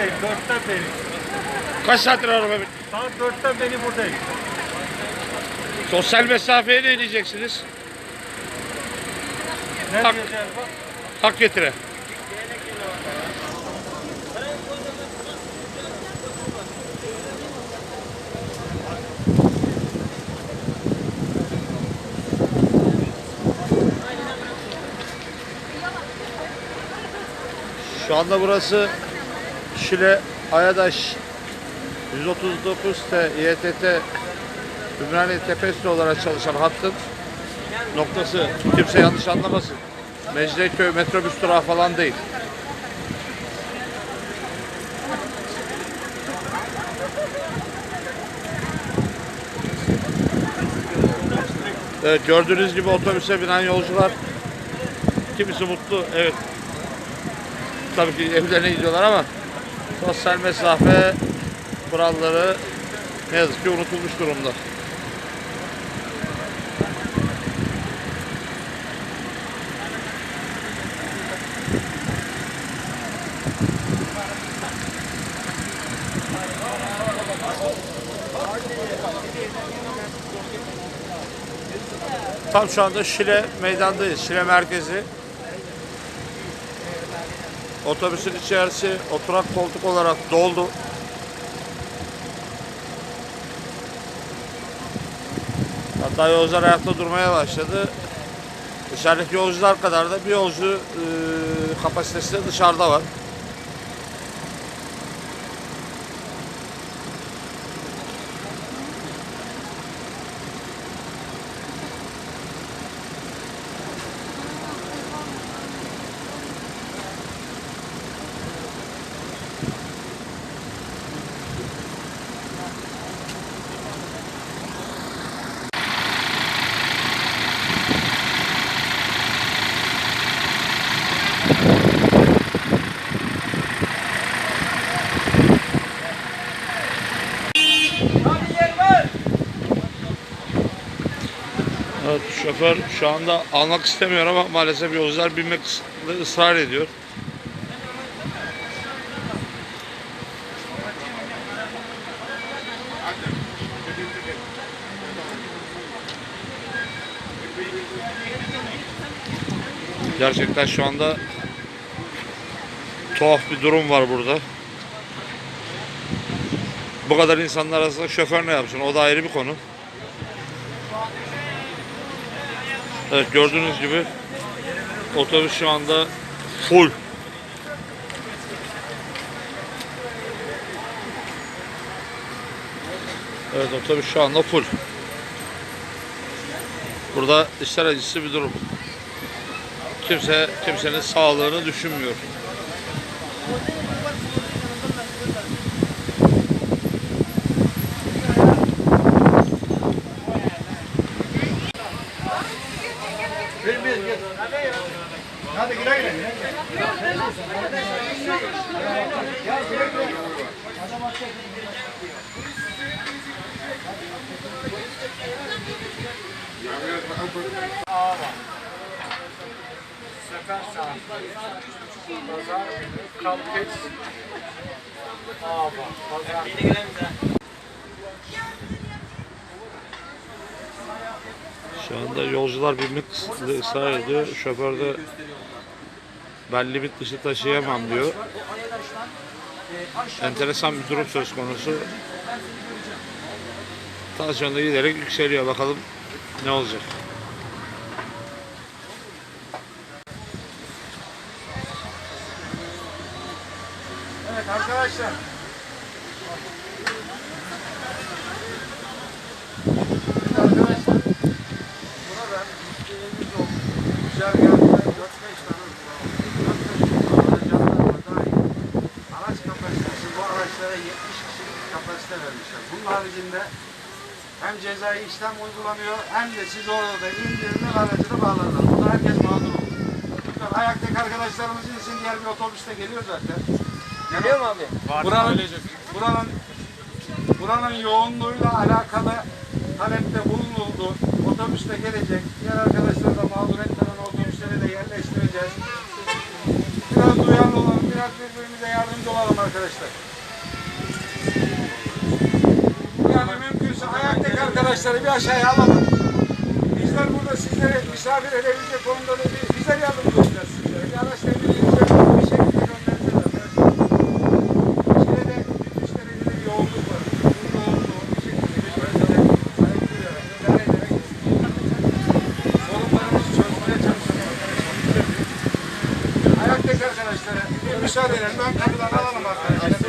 Buradayım. Dörtten beri. Kaç saattir araba bin- Saat dörtten beri buradayım. Sosyal mesafeye ne diyeceksiniz? Ne Hak. diyeceğiz bak? Hak getire. Şu anda burası Şile Ayadaş 139 T İETT Ümraniye Tepesi olarak çalışan hattın noktası kimse yanlış anlamasın. Mecidiyeköy metrobüs durağı falan değil. Evet, gördüğünüz gibi otobüse binen yolcular kimisi mutlu, evet. Tabii ki evlerine gidiyorlar ama sosyal mesafe kuralları ne yazık ki unutulmuş durumda. Tam şu anda Şile meydandayız. Şile merkezi. Otobüsün içerisi oturak koltuk olarak doldu. Hatta yolcular ayakta durmaya başladı. Dışarıdaki yolcular kadar da bir yolcu e, kapasitesi de dışarıda var. Evet, şoför şu anda almak istemiyor ama maalesef yolcular binmek ıs- ısrar ediyor. Gerçekten şu anda tuhaf bir durum var burada. Bu kadar insanlar arasında şoför ne yapsın? O da ayrı bir konu. Evet gördüğünüz gibi otobüs şu anda full. Evet otobüs şu anda full. Burada işler acısı bir durum. Kimse kimsenin sağlığını düşünmüyor. Hadi güle güle. Sefer saat. Pazar günü kalkış. Ava. Pazar. Şu anda yolcular binmek ısrar ediyor. Şoför de ben limit dışı taşıyamam diyor. Enteresan bir durum söz konusu. Tansiyon da giderek yükseliyor. Bakalım ne olacak. Evet arkadaşlar. Şimdi arkadaşlar burada ilgimiz oldu. Güzergahında 4-5 tane uygulama. 4-5 jandarma dahil. Araç kapasitesi bu araçlara 70 kişilik kapasite vermişler. Bunun haricinde hem cezai işlem uygulanıyor hem de siz orada da indirilir aracı da bağlarlar. Bunda herkes mağdur olur. Ayaktaki arkadaşlarımız insin diğer bir otobüs de geliyor zaten. Geliyor mu abi? Buranın, buranın, buranın yoğunluğuyla alakalı talepte bulunuldu. Otobüs de gelecek. Diğer arkadaşlar da mağdur etmeden otobüsleri de yerleştireceğiz. Biraz duyarlı olun, biraz birbirimize yardımcı olalım arkadaşlar. Yani mümkünse ayaktaki arkadaşları bir aşağıya alalım. Bizler burada sizlere misafir edebilecek konuda da bir, bizler yardımcı olacağız sizlere. Bir araç müsaade edelim. Ön kapıdan alalım arkadaşlar.